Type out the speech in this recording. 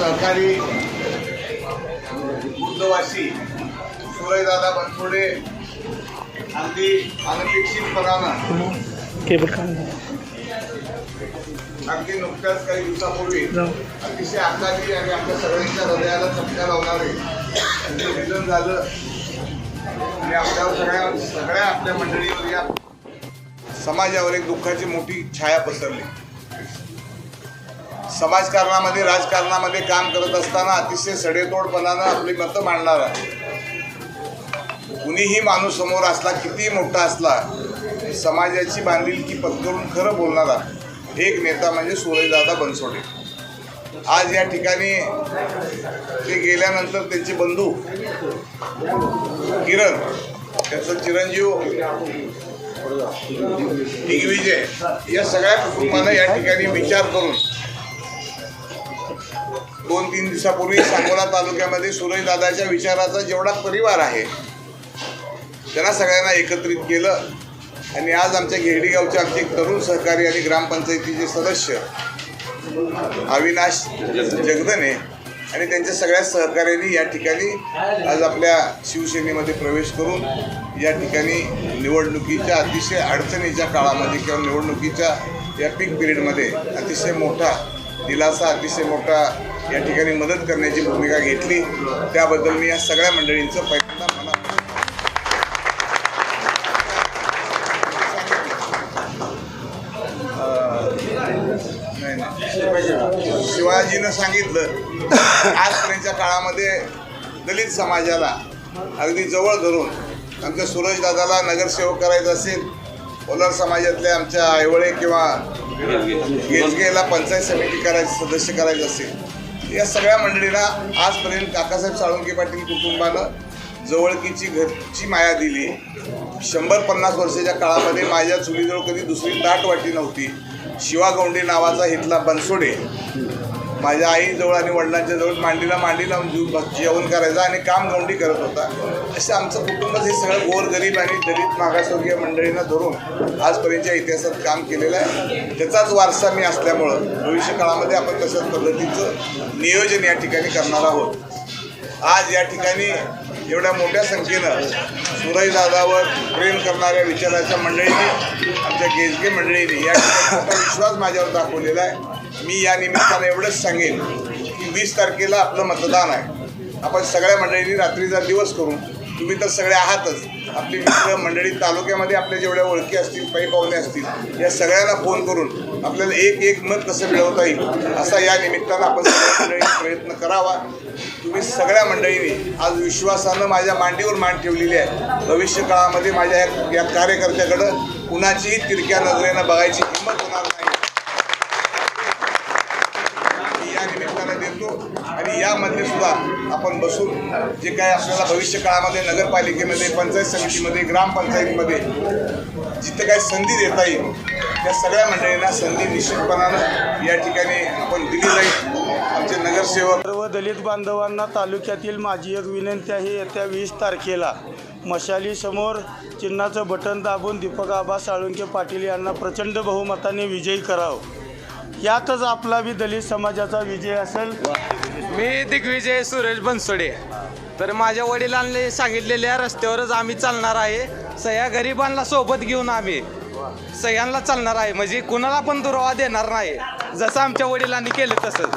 सहकारी उर्दवासी सुरयदादा बनसोडे अगदी अनपेक्षितपणानं अगदी नुकत्याच काही दिवसापूर्वी अतिशय आकाशी आणि आमच्या सगळ्यांच्या हृदयाला चटका लावणारे त्यांचं निधन झालं. आणि आपल्या सगळ्या सगळ्या आपल्या मंडळीवर या समाजावर एक दुःखाची मोठी छाया पसरली. समाजकारणामध्ये राजकारणामध्ये काम करत असताना अतिशय सडेतोडपणानं आपली मतं मांडणारा कुणीही माणूस समोर असला कितीही मोठा असला समाजाची बांधिलकी पत्करून खरं बोलणारा एक नेता म्हणजे सुरजदादा बनसोडे. आज या ठिकाणी ते गेल्यानंतर त्यांचे बंधू किरण त्याचं चिरंजीव दिग्विजय या सगळ्या कुटुंबानं या ठिकाणी विचार करून दोन तीन दिवसापूर्वी सांगोला तालुक्यामध्ये सुरजदादाच्या विचाराचा जेवढा परिवार आहे त्यांना सगळ्यांना एकत्रित केलं. आणि आज आमच्या घेडीगावचे आमचे तरुण सहकारी आणि ग्रामपंचायतीचे सदस्य अविनाश जगदने आणि त्यांच्या सगळ्या सहकार्यांनी या ठिकाणी आज आपल्या शिवसेनेमध्ये प्रवेश करून या ठिकाणी निवडणुकीच्या अतिशय अडचणीच्या काळामध्ये किंवा निवडणुकीच्या या पीक पिरियडमध्ये अतिशय मोठा दिलासा अतिशय मोठा या ठिकाणी मदत करण्याची भूमिका घेतली. त्याबद्दल मी या सगळ्या मंडळींचं पहिल्यांदा मला नाही शिवाजीनं सांगितलं आजपर्यंतच्या काळामध्ये दलित समाजाला अगदी जवळ धरून आमच्या सूरजदादाला नगरसेवक करायचं असेल ओलर समाजातल्या आमच्या आयवळे किंवा गेजगेला पंचायत समिती करायचं सदस्य करायचं असेल या सगळ्या मंडळींना आजपर्यंत काकासाहेब साळुंके पाटील कुटुंबानं जवळकीची घरची माया दिली. शंभर पन्नास वर्षाच्या काळामध्ये माझ्या चुलीजवळ कधी दुसरी दाट वाटी नव्हती. शिवा गौंडे नावाचा इथला बनसोडे. माझ्या आईजवळ आणि वडिलांच्या जवळ मांडीला मांडी लावून जीव जेवण करायचा आणि काम गवंडी करत होता. असं आमचं कुटुंबच हे सगळं गोरगरीब आणि दलित मागासवर्गीय मंडळींना धरून आजपर्यंतच्या इतिहासात काम केलेलं आहे. त्याचाच वारसा मी असल्यामुळं भविष्य काळामध्ये आपण तशाच पद्धतीचं नियोजन या ठिकाणी करणार आहोत. आज या ठिकाणी एवढ्या मोठ्या संख्येनं सुरईदादावर प्रेम करणाऱ्या विचाराच्या मंडळींनी आमच्या गेजगे मंडळींनी या ठिकाणी विश्वास माझ्यावर दाखवलेला आहे. मी या निमित्तानं एवढंच सांगेन की वीस तारखेला आपलं मतदान आहे. आपण सगळ्या मंडळींनी रात्रीचा दिवस करून तुम्ही तर सगळे आहातच. आपली मित्र मंडळी तालुक्यामध्ये आपल्या जेवढ्या ओळखी असतील पै पाहुणे असतील या सगळ्यांना फोन करून आपल्याला एक एक मत कसं मिळवता येईल असा या निमित्तानं आपण मंडळींनी प्रयत्न करावा. तुम्ही सगळ्या मंडळींनी आज विश्वासानं माझ्या मांडीवर मान ठेवलेली आहे. भविष्य काळामध्ये माझ्या या या कार्यकर्त्याकडं कुणाचीही तिरक्या नजरेनं बघायची हिंमत होणार नाही मी या निमित्तानं आणि यामध्ये सुद्धा आपण बसून जे काय आपल्याला भविष्य काळामध्ये नगरपालिकेमध्ये पंचायत समितीमध्ये ग्रामपंचायतीमध्ये जिथं काही संधी देता येईल त्या सगळ्या मंडळींना संधी निश्चितपणानं या ठिकाणी आपण दिली जाईल. आमचे नगरसेवक सर्व दलित बांधवांना तालुक्यातील माझी एक विनंती आहे येत्या वीस तारखेला मशालीसमोर चिन्हाचं बटन दाबून दीपक आबा साळुंके पाटील यांना प्रचंड बहुमताने विजयी करावं. यातच आपला बी दलित समाजाचा विजय असेल. मी दिग्विजय सुरेश बनसोडे. तर माझ्या वडिलांनी सांगितलेल्या रस्त्यावरच आम्ही चालणार आहे. सह्या गरिबांना सोबत घेऊन आम्ही सह्यांना चालणार आहे. म्हणजे कुणाला पण दुरावा देणार नाही. जसं आमच्या वडिलांनी केलं तसंच